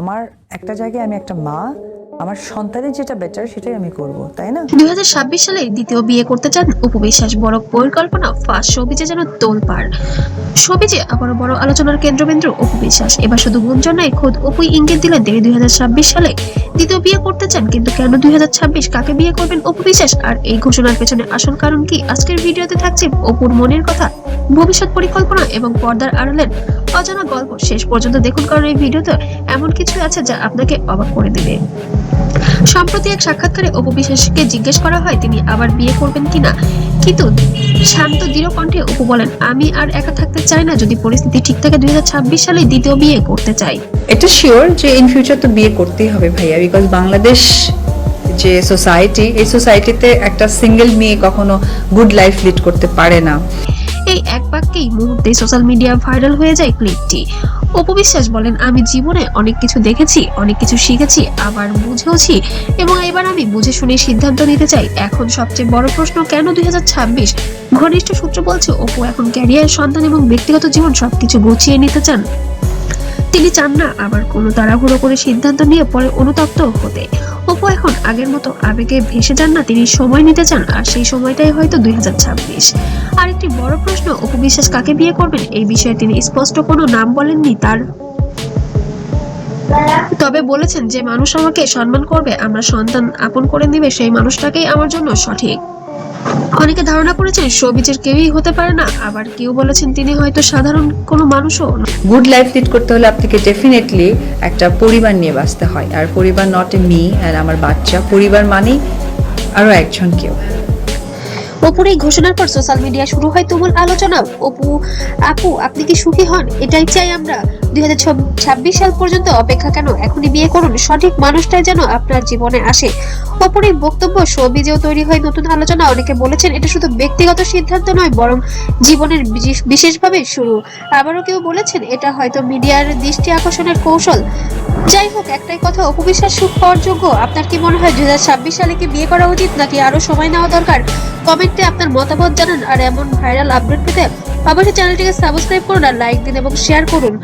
আমার একটা জায়গায় আমি একটা মা, আমার সন্তানের যেটা বেটার সেটাই আমি করব, তাই না? দুই হাজার ছাব্বিশ সালে দ্বিতীয় বিয়ে করতে চান উপবিশ্বাস বড় পরিকল্পনা ফার্স্ট সবিজে যেন তোলপাড় সবিজে আবারও বড় আলোচনার কেন্দ্রবিন্দু উপবিশ্বাস। এবার শুধু গুঞ্জন নয়, খোদ অপুই ইঙ্গিত দিলেন তিনি দুই সালে। দ্বিতীয় বিয়ে করতে চান, কিন্তু কেন দুই হাজার ছাব্বিশ? কাকে বিয়ে করবেন উপবিশ্বাস? আর এই ঘোষণার পেছনে আসল কারণ কি? আজকের ভিডিওতে থাকছে অপুর মনের কথা, ভবিষ্যৎ পরিকল্পনা এবং পর্দার আড়ালের অজানা গল্প। শেষ পর্যন্ত দেখুন কারণ এই ভিডিওতে এমন কিছু আছে যা আপনাকে অবাক করে দিবে। সম্প্রতি এক সাক্ষাৎকারে অপু বিশ্বাসকে জিজ্ঞেস করা হয়, তিনি আবার বিয়ে করবেন কিনা? কিন্তু শান্ত, দৃঢ় কণ্ঠে অপু বলেন, আমি আর একা থাকতে চাই না, যদি পরিস্থিতি ঠিক থাকে দুই হাজার ছাব্বিশ সালে দ্বিতীয় বিয়ে করতে চাই। এটা শিওর যে ইন ফিউচার তো বিয়ে করতেই হবে ভাইয়া বিকজ বাংলাদেশ যে সোসাইটি এই সোসাইটিতে একটা সিঙ্গেল মেয়ে কখনো গুড লাইফ লিড করতে পারে না। এই এক বাক্যেই মুহূর্তে সোশ্যাল মিডিয়া ভাইরাল হয়ে যায় ক্লিপটি অপু বিশ্বাস বলেন, আমি জীবনে অনেক কিছু দেখেছি, অনেক কিছু শিখেছি, আবার বুঝেওছি এবং এবার আমি বুঝে শুনে সিদ্ধান্ত নিতে চাই। এখন সবচেয়ে বড় প্রশ্ন, কেন দুই হাজার ছাব্বিশ? ঘনিষ্ঠ সূত্র বলছে, অপু এখন ক্যারিয়ার সন্তান এবং ব্যক্তিগত জীবন সবকিছু গুছিয়ে নিতে চান। তিনি চান না আবার কোনো তাড়াহুড়ো করে সিদ্ধান্ত নিয়ে পরে অনুতপ্ত হতে। অপু এখন আগের মতো আবেগে ভেসে যান না, তিনি সময় নিতে চান, আর সেই সময়টাই হয়তো দুই আর একটি বড় প্রশ্ন, অপু বিশ্বাস কাকে বিয়ে করবেন? এই বিষয়ে তিনি স্পষ্ট কোনো নাম বলেননি তার। তবে বলেছেন যে, মানুষ আমাকে সম্মান করবে, আমরা সন্তান আপন করে নিবে, সেই মানুষটাকেই আমার জন্য সঠিক। অনেকে ধারণা করেছেন শোবিজের কেউই হতে পারে না, আবার কেউ বলেছেন তিনি হয়তো সাধারণ কোনো মানুষও গুড লাইফ লিড করতে হলে আপনাকে ডেফিনেটলি একটা পরিবার নিয়ে বাঁচতে হয়। আর পরিবার নট এ মি আর আমার বাচ্চা। পরিবার মানেই আরও একজন কেউ। অপুর এই ঘোষণার পর সোশ্যাল মিডিয়া শুরু হয় তুমুল আলোচনা। অপু, আপু, আপনি কি সুখী হন? এটাই চাই আমরা। দু হাজার ছাব্বিশ সাল পর্যন্ত অপেক্ষা কেন? এখনই বিয়ে করুন। সঠিক মানুষটাই যেন আপনার জীবনে আসে। অপুর এই বক্তব্য, সবিজেও তৈরি হয় নতুন আলোচনা। অনেকে বলেছেন এটা শুধু ব্যক্তিগত সিদ্ধান্ত নয়, বরং জীবনের বিশেষভাবে শুরু। আবারও কেউ বলেছেন, এটা হয়তো মিডিয়ার দৃষ্টি আকর্ষণের কৌশল। যাই হোক, একটাই কথা, অপবিশ্বাস সুখ পাওয়ার যোগ্য। আপনার কি মনে হয় দুই হাজার ছাব্বিশ সালে কি বিয়ে করা উচিত, নাকি আরও সময় নেওয়া দরকার? কমেন্টে আপনার মতামত জানান, আর এমন ভাইরাল আপডেট পেতে অবশ্যই চ্যানেলটিকে সাবস্ক্রাইব করুন, আর লাইক দিন এবং শেয়ার করুন।